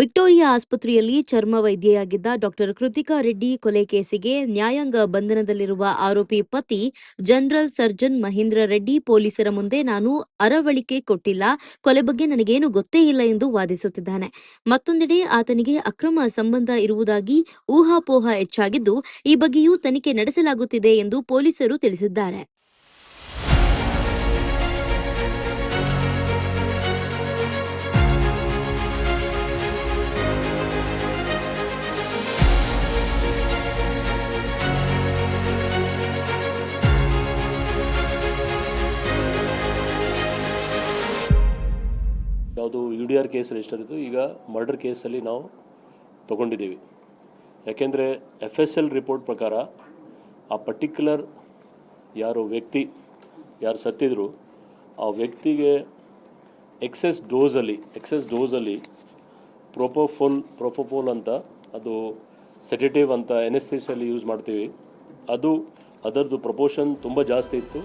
Victoria ಆಸ್ಪತ್ರೆಯಲ್ಲಿ ಚರ್ಮ ವೈದ್ಯೆಯಾಗಿದ್ದ doctor Krithika Reddy ಕೊಲೆ ಕೇಸಿಗೆ ನ್ಯಾಯಾಂಗ ಬಂಧನದಲ್ಲಿರುವ ಆರೋಪಿ ಪತಿ ಜನರಲ್ ಸರ್ಜನ್ ಮಹೇಂದ್ರ ರೆಡ್ಡಿ ಪೊಲೀಸರ ಮುಂದೆ ನಾನು ಅರವಳಿಕೆ ಕೊಟ್ಟಿಲ್ಲ. ಕೊಲೆ ಬಗ್ಗೆ ನನಗೇನು ಗೊತ್ತೇ ಇಲ್ಲ ಎಂದು ವಾದಿಸುತ್ತಿದ್ದಾನೆ. ಮತ್ತೊಂದೆಡೆ ಆತನಿಗೆ ಅಕ್ರಮ ಸಂಬಂಧ ಇರುವುದಾಗಿ ಊಹಾಪೋಹ ಹೆಚ್ಚಾಗಿದ್ದು, ಈ ಬಗ್ಗೆಯೂ ತನಿಖೆ ನಡೆಸಲಾಗುತ್ತಿದೆ ಎಂದು ಪೊಲೀಸರು ತಿಳಿಸಿದ್ದಾರೆ. ಯಾವುದು U D R case register ಇತ್ತು. ಈಗ ಮರ್ಡರ್ ಕೇಸಲ್ಲಿ ನಾವು ತೊಗೊಂಡಿದ್ದೀವಿ. ಯಾಕೆಂದರೆ ಎಫ್ ಎಸ್ ಎಲ್ ರಿಪೋರ್ಟ್ ಪ್ರಕಾರ ಆ ಪರ್ಟಿಕ್ಯುಲರ್ ಯಾರು ವ್ಯಕ್ತಿ, ಯಾರು ಸತ್ತಿದ್ರು, ಆ ವ್ಯಕ್ತಿಗೆ ಎಕ್ಸೆಸ್ ಡೋಸಲ್ಲಿ ಎಕ್ಸೆಸ್ ಡೋಸಲ್ಲಿ ಪ್ರೊಪೋಫೋಲ್ ಪ್ರೊಪೋಫೋಲ್ ಅಂತ, ಅದು ಸೆಟೇಟಿವ್ ಅಂತ ಎನೆಸ್ಥಿಸಲ್ಲಿ ಯೂಸ್ ಮಾಡ್ತೀವಿ. ಅದು ಅದರದ್ದು ಪ್ರಪೋಷನ್ ತುಂಬ ಜಾಸ್ತಿ ಇತ್ತು.